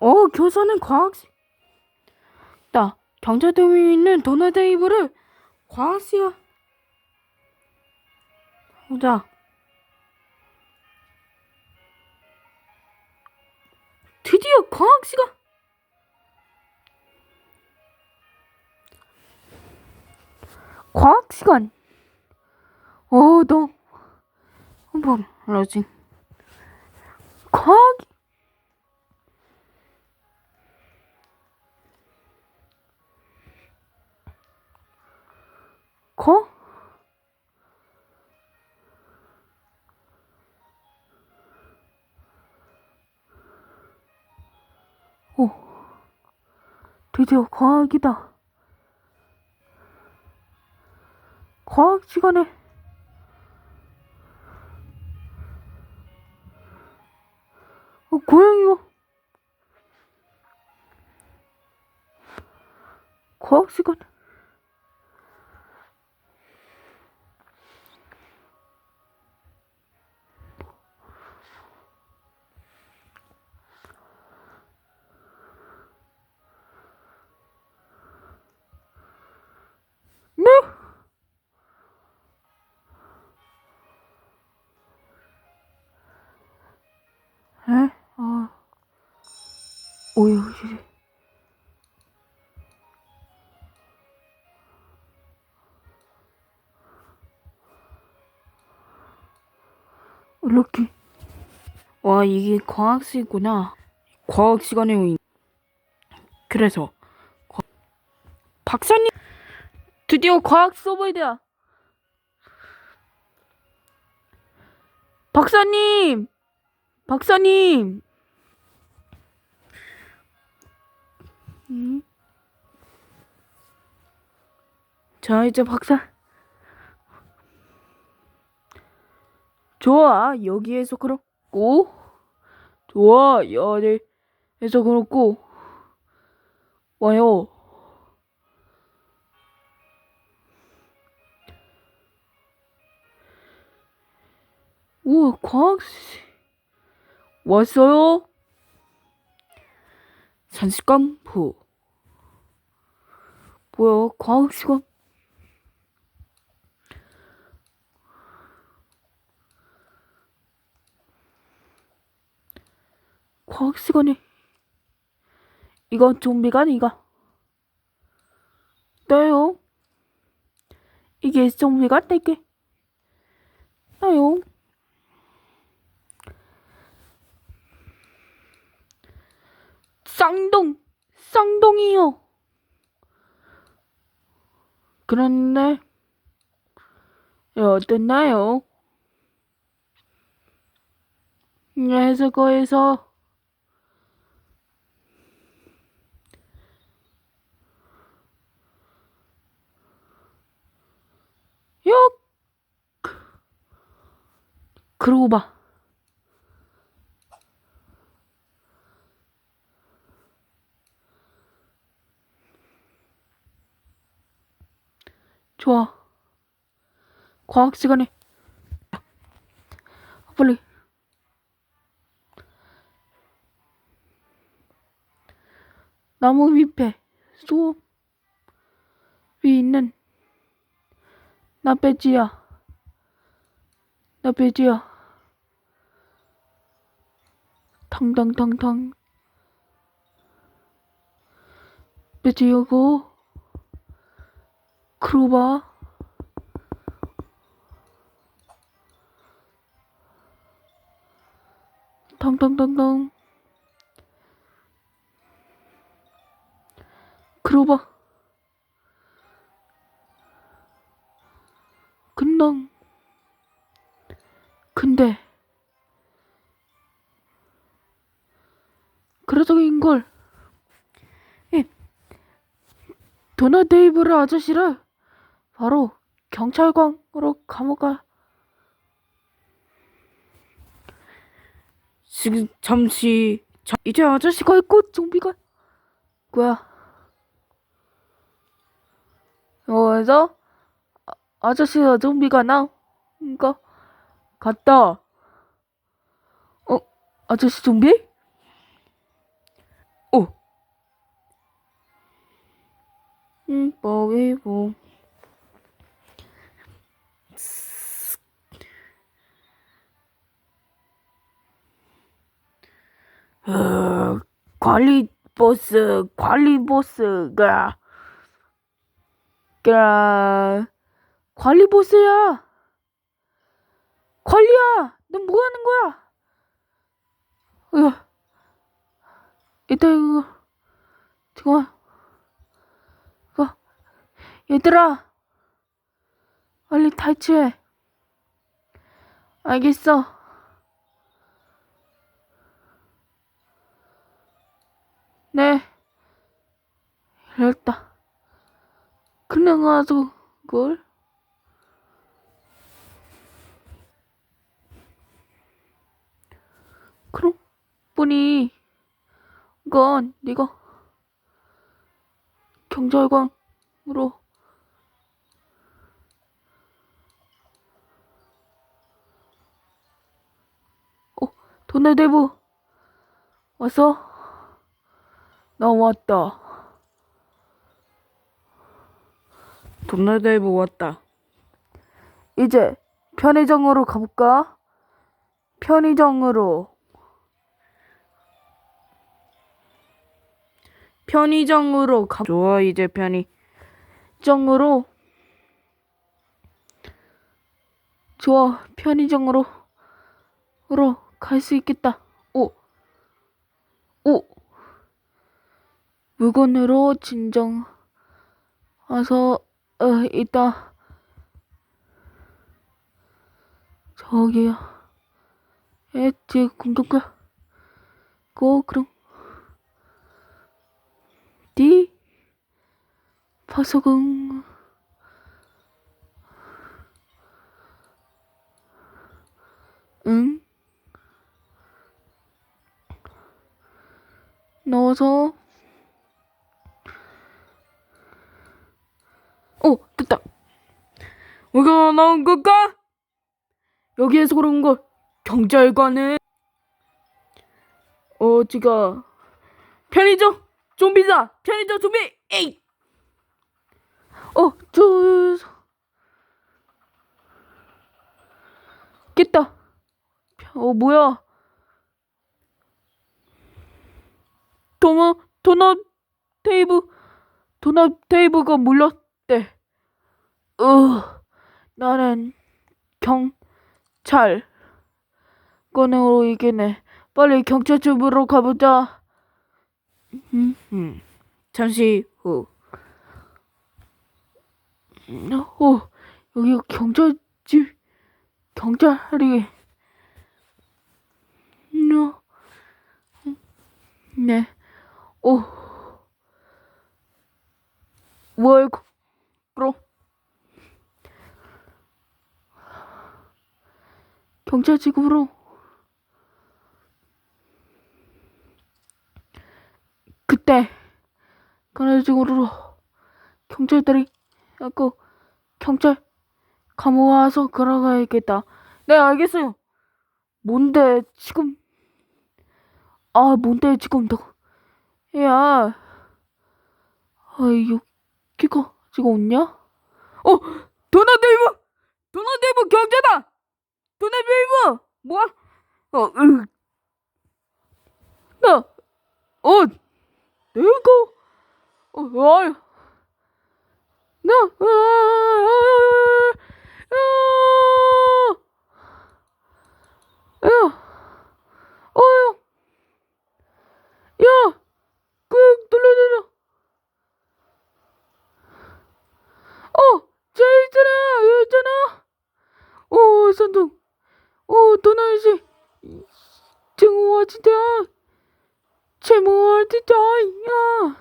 어, 교사는 과학시. 나 경찰도움이 있는 도나데이브를 과학시가. 보자. 드디어 과학시가. 과학 시간. 어, 너 한번 러지. 과학 거? 오, 드디어 과학이다. 과학 시간에 어, 고양이가 과학 시간 네? 오유, 럭키. 와, 이게 과학시구나. 과학 시간에 오인. 그래서 과... 박사님 드디어 과학 서버이다. 박사님, 박사님. 음? 자, 이제 박사. 좋아, 여기에서 그렇고. 좋아, 여기에서 그렇고. 와요. 우와, 과학, 왔어요? 산식감부. 뭐야, 과학 시간. 과학 시간에. 이건 좀비가 아니가. 나요. 이게 좀비가 되게. 나요. 쌍둥, 쌍둥이요. 그런데, 어땠나요? 해석어에서 역! 그러고 봐. 좋아. 과학 시간에. 빨리. 나무 밑에 수업이 있는 나빼지야. 나빼지야. 탕탕탕탕. 빼지야고. 크로바. 탕탕탕탕. 크로바. 근당. 근데 그러다인 걸. 예. 도나 데이브르 아저씨를 바로 경찰관으로 감옥 가. 지금 잠시 자, 이제 아저씨가 있고 좀비가 뭐야? 그래서 아, 아저씨가 좀비가 나그니까 갔다. 어 아저씨 좀비? 어응 음, 뭐, 왜, 뭐. 어, 관리 보스, 관리 보스가, 가, 관리 보스야. 관리야, 너뭐 하는 거야? 으, 이따 이거, 잠깐만. 이거, 얘들아, 빨리 탈취해. 알겠어. 네. 이랬다. 그냥 와서 그걸? 그럼 보니 이건 네가 경찰관으로 어 도널대부 왔어? 나 왔다. 도널대부 왔다. 이제 편의점으로 가볼까? 편의점으로. 편의점으로 가. 좋아, 이제 편의점으로. 좋아, 편의점으로. 으로 갈 수 있겠다. 오. 오. 물건으로 진정. 와서, 어, 이따. 저기요. 에, 제 공격가. 고, 그럼. 디 파서공 응 넣어서 오 됐다 우리가 나온 걸까? 여기에서 그런 걸 경찰관은? 어지가 편의점 좀비다. 편의점 좀비! 에이! 어저 깼다. 어 뭐야? 도너 도넛 테이블 도넛 테이블가 물렸대. 으 나는 경찰. 권으로 이기네. 빨리 경찰집으로 가보자. 음, 음. 잠시 후. 음, 어, 여기 경찰집, 경찰이, 너, 네, 오, 뭘, 그럼, 경찰직으로, 그때 그래가지고 경찰들이 자꾸 경찰 감옥 와서 걸어가야겠다. 네 알겠어요. 뭔데 지금 아 뭔데 지금 너 야, 아 여기가 지금 없냐? 어 도나 데이브 도나 데이브 경찰다 도나데이브 뭐야? 어 으. 나 어. 내가 어, 아유, 나, 아, 아, 야, 야, 어여, 야, 그 눌러 눌러, 어, 저 있잖아, 여기 있잖아, 오, 선동, 오, 도나이지, 지금 와 진짜. 제발 진짜 야.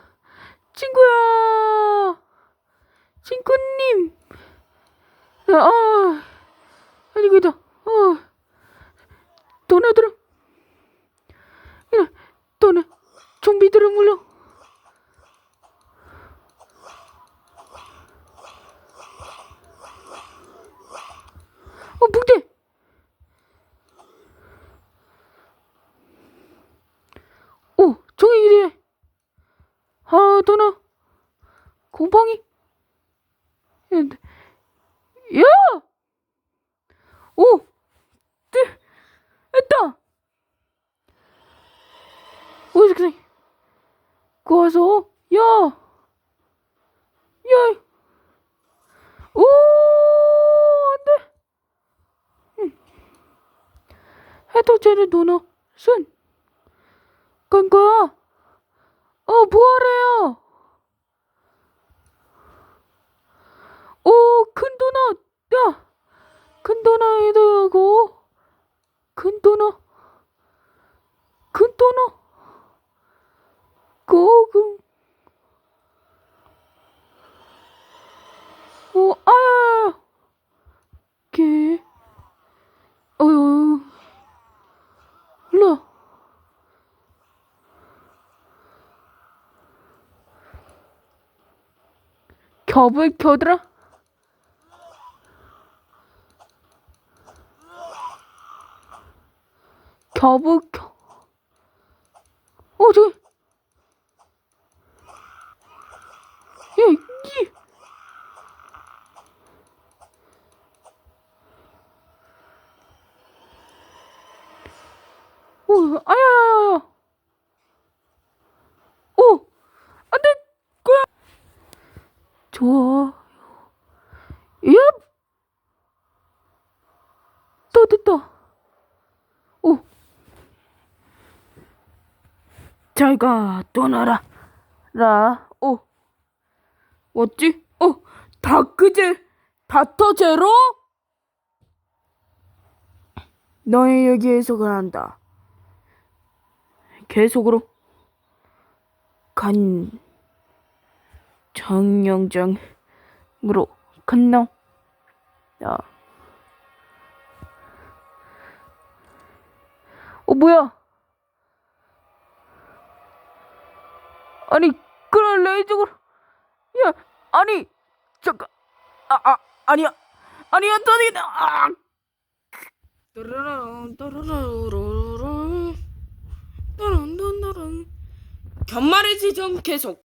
친구야. 친구님. 아 아니겠다 어. 도네들은 이래 도네 좀비들은 물려 어 붕대 오, 저기 이래. 아, 도나. 곰팡이? 야! 야! 오! 뜨! 했다! 어디서 그냥, 그 와서, 야! 야! 오! 안 돼! 응. 해돋이를 누나, 순! 간 거야? 어, 부활해요! 오, 큰 도넛! 야! 큰 도넛이고, 큰 도넛, 큰 도넛, 고금, 오, 아야야야! 개, 어휴, 일로 겹을 켜더라? 겹을 켜. 어, 저기. 야, 이. 오, 아야야야야. 오, 안 돼, 거야. 좋아. 야! 또 됐다. 오. 잘가 떠나라. 라. 오. 뭐지? 어. 다크제 다터 제로? 너의 여기에서 한다. 계속으로 간 정영장으로 간나. 야. 어 뭐야? 아니 그런 레이저로? 야 아니 잠깐 아 아 아니야. 아니야 떠니다 아! 견말의 지점 계속